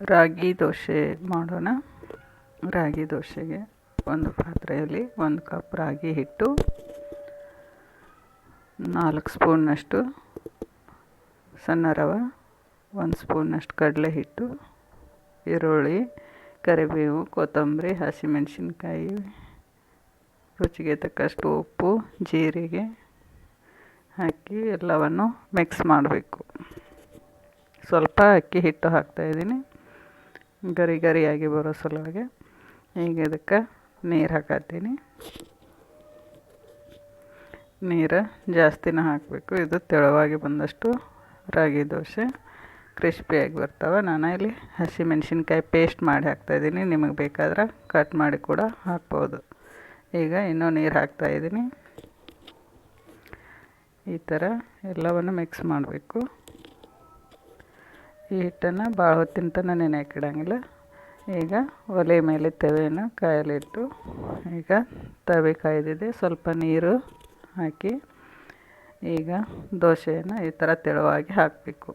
ರಾಗಿ ದೋಸೆ ಮಾಡೋಣ. ರಾಗಿ ದೋಸೆಗೆ ಒಂದು ಪಾತ್ರೆಯಲ್ಲಿ ಒಂದು ಕಪ್ ರಾಗಿ ಹಿಟ್ಟು, ನಾಲ್ಕು ಸ್ಪೂನ್ನಷ್ಟು ಸಣ್ಣ ರವ, ಒಂದು ಸ್ಪೂನಷ್ಟು ಕಡಲೆ ಹಿಟ್ಟು, ಈರುಳ್ಳಿ, ಕರಿಬೇವು, ಕೊತ್ತಂಬರಿ, ಹಸಿಮೆಣಸಿನ್ಕಾಯಿ, ರುಚಿಗೆ ತಕ್ಕಷ್ಟು ಉಪ್ಪು, ಜೀರಿಗೆ ಹಾಕಿ ಎಲ್ಲವನ್ನು ಮಿಕ್ಸ್ ಮಾಡಬೇಕು. ಸ್ವಲ್ಪ ಅಕ್ಕಿ ಹಿಟ್ಟು ಹಾಕ್ತಾಯಿದ್ದೀನಿ ಗರಿ ಗರಿಯಾಗಿ ಬರೋ ಸಲುವಾಗಿ ಈಗ ಇದಕ್ಕೆ ನೀರು ಹಾಕತ್ತೀನಿ. ನೀರು ಜಾಸ್ತಿನ ಹಾಕಬೇಕು. ಇದು ತೆಳುವಾಗಿ ಬಂದಷ್ಟು ರಾಗಿ ದೋಸೆ ಕ್ರಿಸ್ಪಿಯಾಗಿ ಬರ್ತವೆ. ನಾನು ಇಲ್ಲಿ ಹಸಿಮೆಣ್ಸಿನ್ಕಾಯಿ ಪೇಸ್ಟ್ ಮಾಡಿ ಹಾಕ್ತಾಯಿದ್ದೀನಿ ನಿಮಗೆ ಬೇಕಾದ್ರೆ ಕಟ್ ಮಾಡಿ ಕೂಡ ಹಾಕ್ಬೋದು. ಈಗ ಇನ್ನೂ ನೀರು ಹಾಕ್ತಾಯಿದ್ದೀನಿ ಈ ಥರ ಎಲ್ಲವನ್ನು ಮಿಕ್ಸ್ ಮಾಡಬೇಕು. ಈ ಹಿಟ್ಟನ್ನು ಭಾಳ ಹೊತ್ತಿನ ತನಕ ನೆನೆಯಾಕಿಡಂಗಿಲ್ಲ ಈಗ ಒಲೆ ಮೇಲೆ ತವೆಯನ್ನು ಕಾಯಲಿಟ್ಟು ಈಗ ತವೆ ಕಾಯ್ದಿದೆ. ಸ್ವಲ್ಪ ನೀರು ಹಾಕಿ ಈಗ ದೋಸೆಯನ್ನು ಈ ಥರ ತೆಳುವಾಗಿ ಹಾಕಬೇಕು.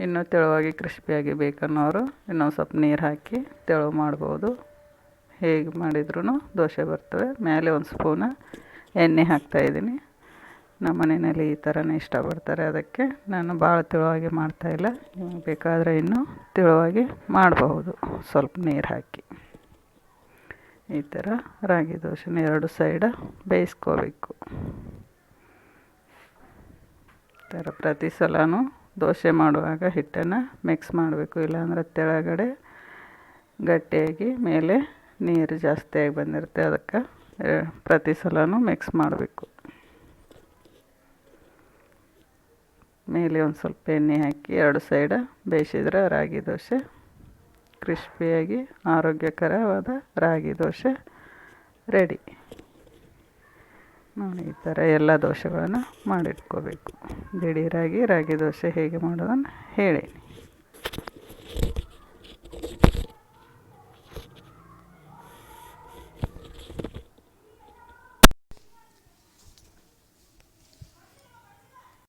ಇನ್ನೂ ತೆಳುವಾಗಿ ಕ್ರಿಸ್ಪಿಯಾಗಿ ಬೇಕನ್ನೋರು ಇನ್ನೊಂದು ಸ್ವಲ್ಪ ನೀರು ಹಾಕಿ ತೆಳು ಮಾಡ್ಬೋದು. ಹೇಗೆ ಮಾಡಿದ್ರೂ ದೋಸೆ ಬರ್ತವೆ. ಮೇಲೆ ಒಂದು ಸ್ಪೂನ ಎಣ್ಣೆ ಹಾಕ್ತಾಯಿದ್ದೀನಿ ನಮ್ಮ ಮನೆಯಲ್ಲಿ ಈ ಥರನೇ ಇಷ್ಟಪಡ್ತಾರೆ. ಅದಕ್ಕೆ ನಾನು ಭಾಳ ತೆಳುವಾಗಿ ಮಾಡ್ತಾಯಿಲ್ಲ ನಿಮಗೆ ಬೇಕಾದರೆ ಇನ್ನೂ ತೆಳುವಾಗಿ ಮಾಡಬಹುದು. ಸ್ವಲ್ಪ ನೀರು ಹಾಕಿ. ಈ ಥರ ರಾಗಿ ದೋಸೆನ ಎರಡು ಸೈಡ ಬೇಯಿಸ್ಕೋಬೇಕು. ಈ ಥರ ಪ್ರತಿ ಸಲವೂ ದೋಸೆ ಮಾಡುವಾಗ ಹಿಟ್ಟನ್ನು ಮಿಕ್ಸ್ ಮಾಡಬೇಕು. ಇಲ್ಲಾಂದರೆ ತೆಳಗಡೆ ಗಟ್ಟಿಯಾಗಿ ಮೇಲೆ ನೀರು ಜಾಸ್ತಿಯಾಗಿ ಬಂದಿರುತ್ತೆ. ಅದಕ್ಕೆ ಪ್ರತಿ ಸಲವೂ ಮಿಕ್ಸ್ ಮಾಡಬೇಕು. ಮೇಲೆ ಒಂದು ಸ್ವಲ್ಪ ಎಣ್ಣೆ ಹಾಕಿ ಎರಡು ಸೈಡ ಬೇಯಿಸಿದ್ರೆ ರಾಗಿ ದೋಸೆ. ಕ್ರಿಸ್ಪಿಯಾಗಿ ಆರೋಗ್ಯಕರವಾದ ರಾಗಿ ದೋಸೆ ರೆಡಿ. ನಾನು ಈ ಥರ ಎಲ್ಲ ದೋಸೆಗಳನ್ನು ಮಾಡಿಟ್ಕೋಬೇಕು. ದಿಢೀರಾಗಿ ರಾಗಿ ದೋಸೆ ಹೇಗೆ ಮಾಡೋದನ್ನು ಹೇಳಿ